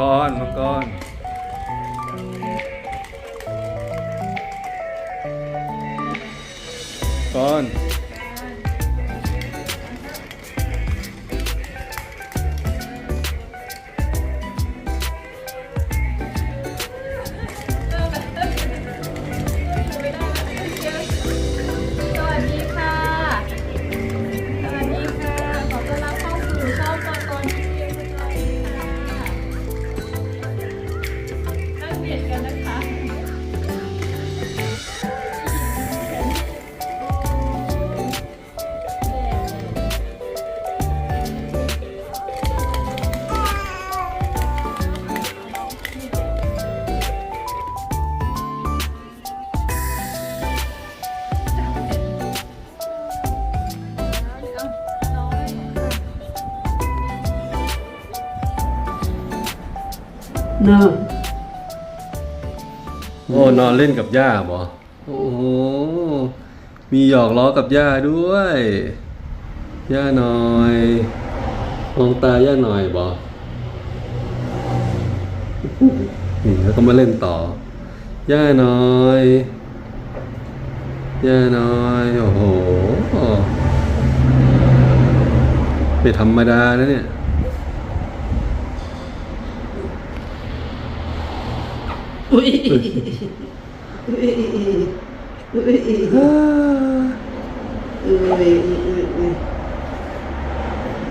กรมังกรก้อน เนอะโอ้นอนเล่นกับย่าบอโอ้โห มีหยอกล้อกับย่าด้วย ย่าหน่อยมองตาย่าหน่อยบอนี่แล้วก็มาเล่นต่อ ย่าหน่อย ย่าหน่อย โอ้โหไม่ธรรมดานะเนี่ย อุ้ยอุ้ยอุ้ยอุ้ย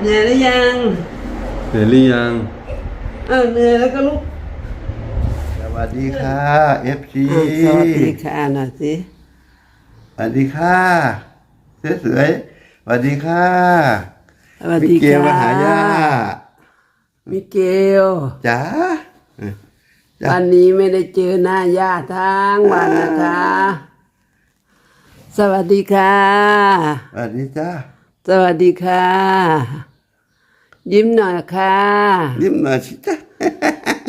เหนื่อยหรือยังเหนื่อยหรือยังเออเหนื่อยแล้วก็ลุกสวัสดีค่ะ FC อะสวัสดีค่ะหน่อยสิสวัสดีค่ะสวยๆสวัสดีค่ะสวัสมิดีเกลค่ะมาหาย่ามิเกลจ๋าเออจ้ะ วันนี้ไม่ได้เจอหน้าย่าทั้งวันนะคะ สวัสดีค่ะ สวัสดีจ้าสวัสดีค่ะ ยิ้มหน่อยค่ะ ยิ้มหน่อยสิจ้า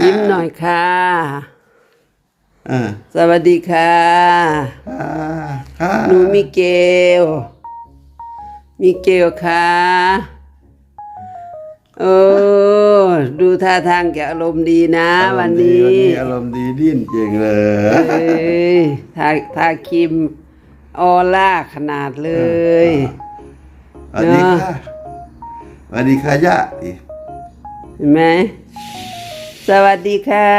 ยิ้มหน่อยค่ะอ่าสวัสดีค่ะค่ะค่ะหนูมิเกลมิเกลค่ะ โอ้ดูท่าทางแกอารมณ์ดีนะ วันนี้วันนี้อารมณ์ดีดิ้นเก่งเลยเอ้ยทาทาครีมออล่าขนาดเลยสวัสดีค่ะสวัสดีค่ะย่าอีเห็นไหมสวัสดีค่ะ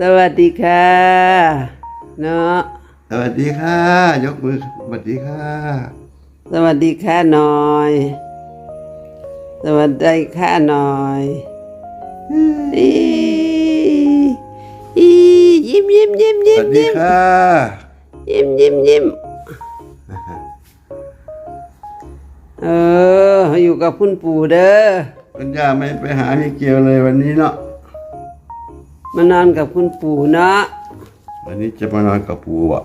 สวัสดีค่ะ เนาะสวัสดีค่ะ ยกมือสวัสดีค่ะ สวัสดีค่ะหน่อย สวัสดีค่ะหน่อยอีอียิ้มยิ้มยิ้มสยิ้วัมสดียิ้มค่ะยิ้มยิ้มยิ้มเออ อยู่กับคุณปู่เด้อคุณย่าไม่ไปหาพี่เกลเลยวันนี้เนาะมานอนกับคุณปู่เนาะวันนี้จะมานอนกับปู่อะ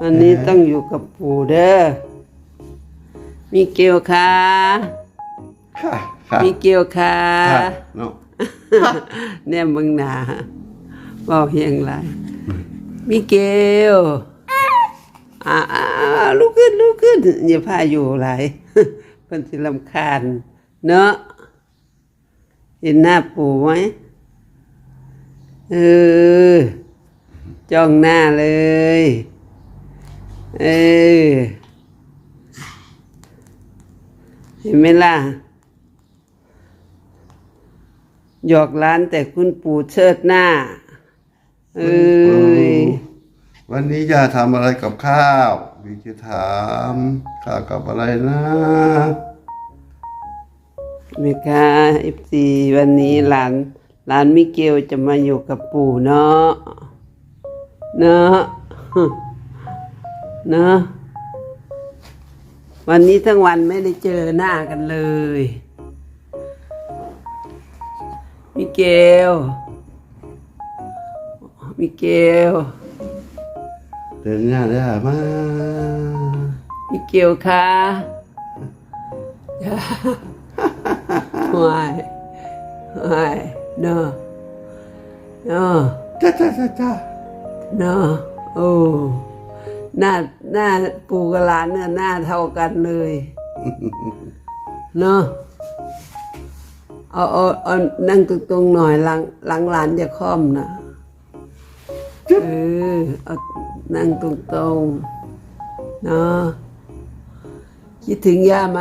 วันนี้ต้องอยู่กับปู่เด้อมีเกลค่ะ ค่ะค่ะมีเกลค่ะค่ะเนาะแนมเบิ่งหน้าบอกเฮียงไรมิเกลอ่าอ่าลุกขึ้นลุกขึ้นอย่าพาอยู่ไรเพิ่นสิลำคาญ เนาะเห็นหน้าปู่ไหมเออจ้องหน้าเลย เออเห็นไหมล่ะ หยอกล้านแต่คุณปู่เชิดหน้า เอ้ยวันนี้ย่าทำอะไรกับข้าวพี่จะถามข้าวกับอะไรนะเมกาเอฟซีวันนี้หลานหลานมิเกลจะมาอยู่กับปู่เนาะเนาะเนาะวันนี้ทั้งวันไม่ได้เจอหน้ากันเลย เกล มิเกล เดินหน้าได้มามิเกลคะวายายเนาะเนาะจ้าจ้าจ้าจ้าเนาะโอ้ หน้าหน้าปู่กับหลานเนี่ยหน้าเท่ากันเลย เนาะ เอาเอาเอานั่งตรงๆหน่อยหลังหลังหลานจะค่อมนะเออเอานั่งตรงๆเนาะคิดถึงย่าไหม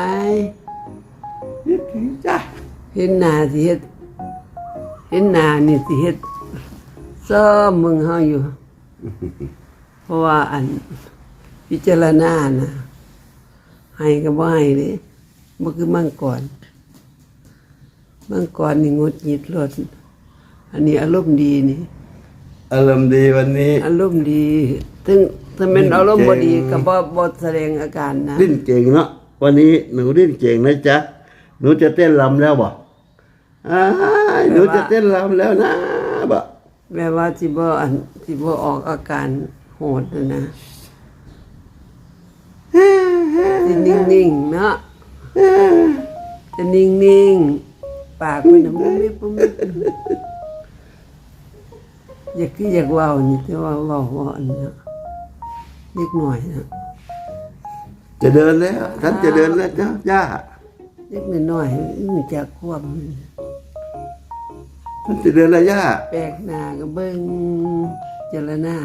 คิดถึงจ้ะเห็นหน้าสิเฮ็ดเห็นหน้านี่สิเฮ็ดซ้อมมึงเฮาอยู่ เพราะว่าอันพิจารณานะให้ก็บ่ให้เด้บ่คือมังก รมังกรนี่งดหงิดรถอันนี้อารมณ์ดีนี่ อารมณ์ดีวันนี้ อารมณ์ดีถึงถ้าเป็นอารมณ์บ่ดีเก่งก็บ่บ่แสดงอาการนะดิ้นเก่งเนาะวันนี้หนูดิ้นเก่งนะจ๊ะหนูจะเต้นรำแล้วบ่อ้ายหนูจะเต้นรำแล้วนะบ่แม้ว่าสิบ่อันสิบ่ออกอาการโหดนะนะสินิ่งๆเนาะจะนิ่งๆ ปากมันน่ะมุมมิบมุมมิบอยากคืออยากเว้านี่แต่ว่าเว้าบ่อันเนาะเล็กหน่อยนะจะเดินแล้วฉันจะเดินแล้วจ้าย่าเล็กน้อยๆมันจะควบฉันจะเดินแล้วย่าแปลกหน้าก็เบิ่งเจรณา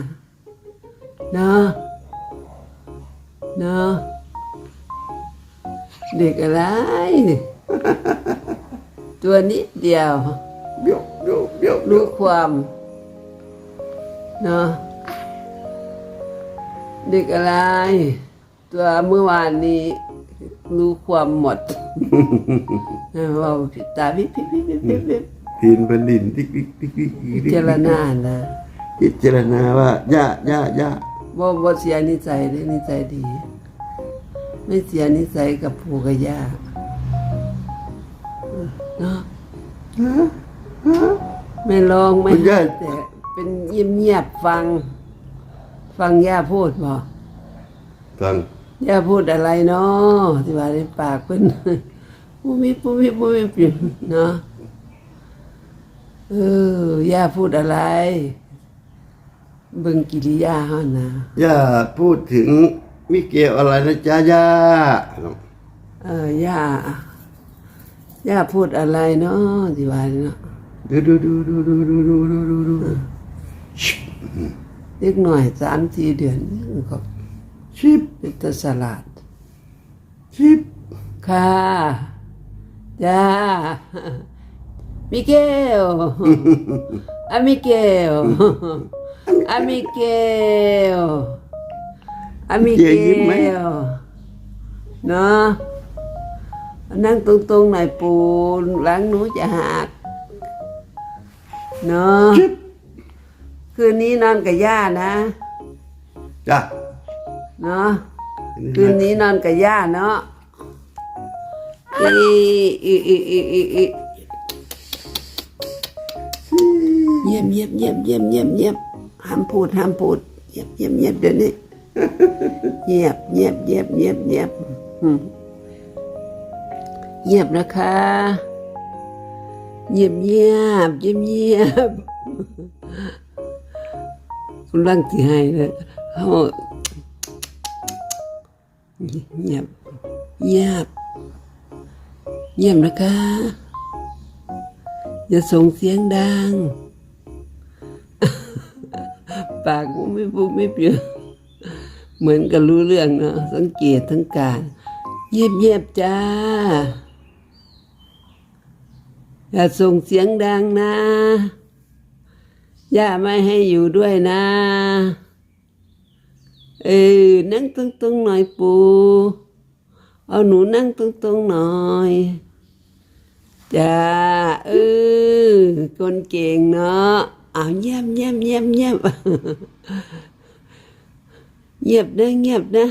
เนาะเนาะเด็กอะไรนี่ ตัวนิดเดียวเบี้ยวเบี้ยวเบี้ยวรู้ความเนาะเด็กอะไร ตัวเมื่อวานนี้ รู้ความหมดเออว่าตาพิบพิบพิบพิบพิบพิบทีนเป็นดินติ๊กติ๊กติ๊กติ๊กติ๊กเจรณานะพิจารณาว่าย่าย่าย่าบ่บ่เสียนิสัยเลยนิสัยดี ไม่เสียนิสัยกับปู่กับย่า เนาะไม่ร้องไม่ไห้แต่เป็นเงียบเงียบๆฟัง ฟังย่าพูดบ่ฟังย่าพูดอะไรเนาะที่ว่าในปากเพิ่นปูมิปูมิปูมิอยู่เนาะเออย่าพูดอะไรเบิ่งกิริยาเฮานะย่าพูดถึงมิเกลอะไรนะจ๊ะย่าเออย่า ย่าพูดอะไรเนาะที่ว่าเนาะดูดูดูดูดูดูดูดูดูดูเล็กหน่อยสามสี่เดือนก็ชิปเป็นตาสลัดชิปค่ะจ้ามิเกลอะมิเกลอะมิเกลอะมิเกลเนาะ นั่งตรงๆหน่อยปูหลังหนูจะหักเนาะชิปคืนนี้นอนกับย่านะ จ้ะเนาะคืนนี้นอนกับย่าเนาะอีอีอีอีอีอีเงียบเงียบเงียบเงียบเงียบเงียบห้ามพูดห้ามพูดเงียบเงียบเงียบเดี๋ยวนี้เงียบเงียบเงียบเงียบเงียบอืม เงียบนะคะเงียบเงียบเงียบเงียบคุณร่างที่ให้เลยเขาเงียบเงียบเงียบนะคะ อย่าส่งเสียงดัง ปากกูไม่พูดไม่เปลี่ยนเหมือนกับรู้เรื่องเนาะสังเกตทั้งการเงียบเงียบจ้า อย่าส่งเสียงดังนะ ย่าไม่ให้อยู่ด้วยนะ เออ นั่งตรงๆหน่อยปูเอาหนูนั่งตรงๆหน่อยจ้าเออคนเก่งเนาะเอาเงียบเงียบเงียบเงียบเงียบนะเงียบนะ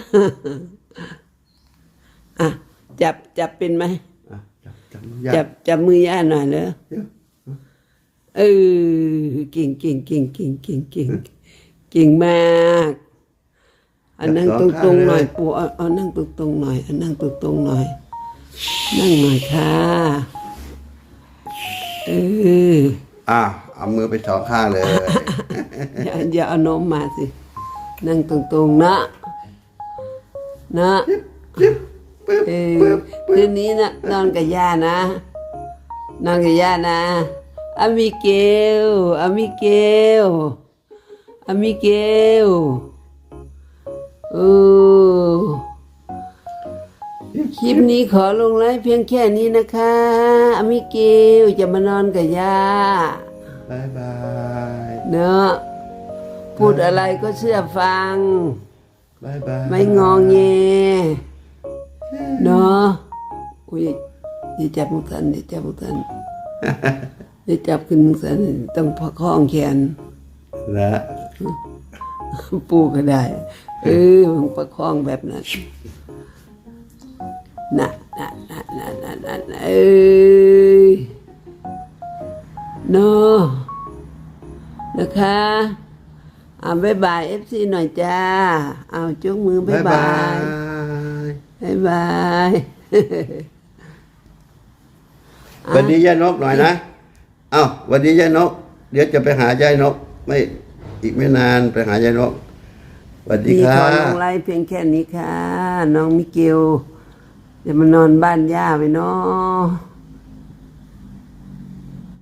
อะ จับจับเป็นไหม จับจับย่าจับจับมือย่าหน่อยเลยเดี๋ยวเออเก่งเก่งเก่งเก่งเก่งเก่งเก่งมาก อันนั่งตรงๆหน่อยปูเอาเอานั่งตรงๆหน่อยอันนั่งตรงๆหน่อย นั่งหน่อยค่ะเอออะเอามือไปสองข้างเลย อย่าอย่าเอาโน้มมาสิ นั่งตรงๆนะนะ จิ๊บ ปึ๊บเออปึ๊บคืนนี้นะนอนกับย่านะ นอนกับย่านะอามิเกลอามิเกลอามิเกลโอ้คลิปนี้ขอลงไลฟ์เพียงแค่นี้นะคะอามิเกลจะมานอนกับย่า บายบายเนอะพูดอะไรก็เชื่อฟัง บายบาย ไม่งองเง เนาะอุ้ยอย่าจับมือสันอย่าจับมือสันอย่าจับขึ้นมือสันต้องประคองแขนนะปูก็ได้ เออมันประคองแบบนั้นน่ะน่ะน่ะน่ะน่ะน่ะน่ะเอ้ยเนาะนะคะอ่าบ๊ายบายเอฟซีหน่อยจ้า เอาจุกมือบ๊ายบายย บ๊ายบายสวันนี้ย่านกหน่อยนะ เอ้าสวันนี้ย่านก เดี๋ยวจะไปหายายนก ไม่อีกไม่นานไปหายายนกสวัสดีนี่ครัขอลบงไลฟ์เพียงแค่นี้ค่ะ น้องมิเกลจะมานอนบ้านย่าไปเนาะ